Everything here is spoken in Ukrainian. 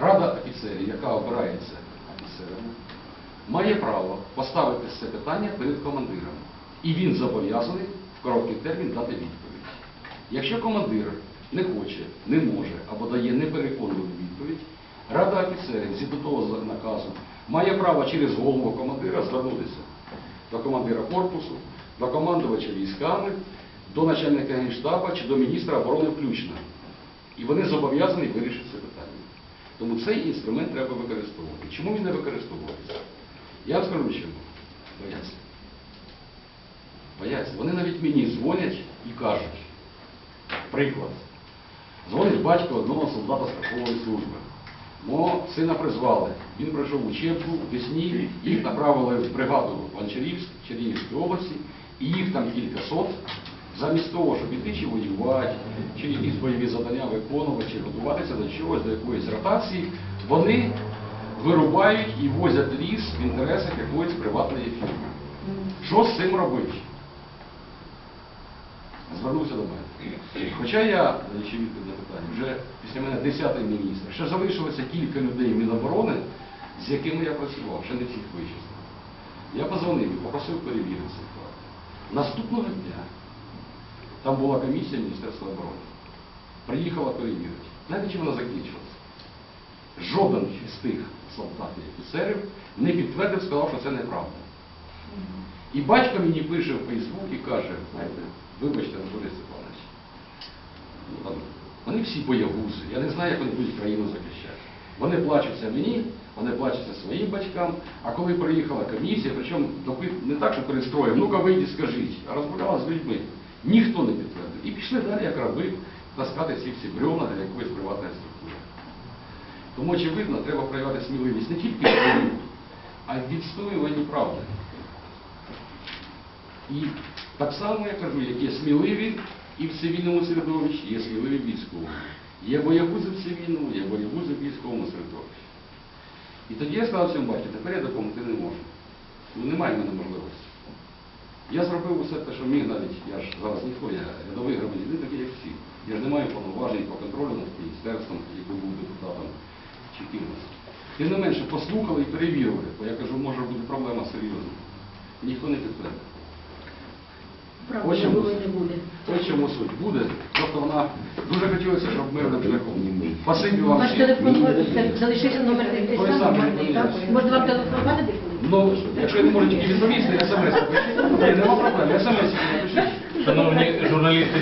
Рада офіцерів, яка обирається офіцерами, має право поставити це питання перед командиром. І він зобов'язаний в короткий термін дати відповідь. Якщо командир не хоче, не може або дає непереконливу відповідь, Рада офіцерів згідно того наказу має право через голову командира звернутися до командира корпусу, до командувача військами, до начальника генштаба чи до міністра оборони включно. І вони зобов'язані вирішити це питання. Тому цей інструмент треба використовувати. Чому він не використовується? Я вам скажу чому. Бояться. Бояться. Вони навіть мені дзвонять і кажуть, приклад. Дзвонить батько одного солдата страхової служби. Мого сина призвали. Він пройшов учебку Пісні, їх направили в бригаду в Анчарівськ, Чернігівській області, і їх там кілька сот. Замість того, щоб іти чи воювати, чи якісь бойові завдання виконувати, чи готуватися до чогось, до якоїсь ротації, вони вирубають і возять ліс в інтересах якоїсь приватної фірми. Що з цим робити? Звернувся до мене. Хоча я, даючи відповідь на питання, вже після мене 10-й міністр, ще залишилося кілька людей Міноборони, з якими я працював, ще не всіх вичислив. Я позвонив і попросив перевірити ситуацію. Наступного дня там була комісія Міністерства оборони. Приїхала перевірити. Знаєте, чим вона закінчилася? Жоден із тих солдат і офіцерів не підтвердив, сказав, що це неправда. І батько мені пише в Фейсбук і каже, знаєте, вибачте, Анатолій Степанович, ну, вони всі боягузи, я не знаю, як вони будуть країну захищати. Вони плачуться мені, вони плачуться своїм батькам, а коли приїхала комісія, причому не так, що перестроїв, ну-ка вийдіть, скажіть, а розмовляла з людьми. Ніхто не підтвердив. І пішли далі, як раби, таскати ці всі бревна для якоїсь приватної структури. Тому, очевидно, треба проявляти сміливість не тільки в бою, а й відстоюванні правди. І так само я кажу, як є сміливі і в цивільному середовищі, є сміливі в військовому. Є боягузи в цивільному, є боягузи в військовому середовищі. І тоді я сказав цьому батьку, тепер я допомогти не можу. Ну немає в мене можливості. Я зробив усе те, що міг навіть, я ж зараз ніхто, я рядовий громадянин, такий як всі. Я ж не маю повноважень по контролю над міністерством, який був депутатом чи кимось. Тим не менше, послухали і перевірили, бо я кажу, може бути проблема серйозна. Ніхто не підтвердив. Правда, Чому суть буде. Просто вона дуже хотілося, щоб мирним шляхом. Спасибі вам Ваш телефон залишився номер той. Можна вам телефонувати деколи? Ну, якщо я не можу тільки відповісти, смс нема проблем, смс. Шановні журналісти,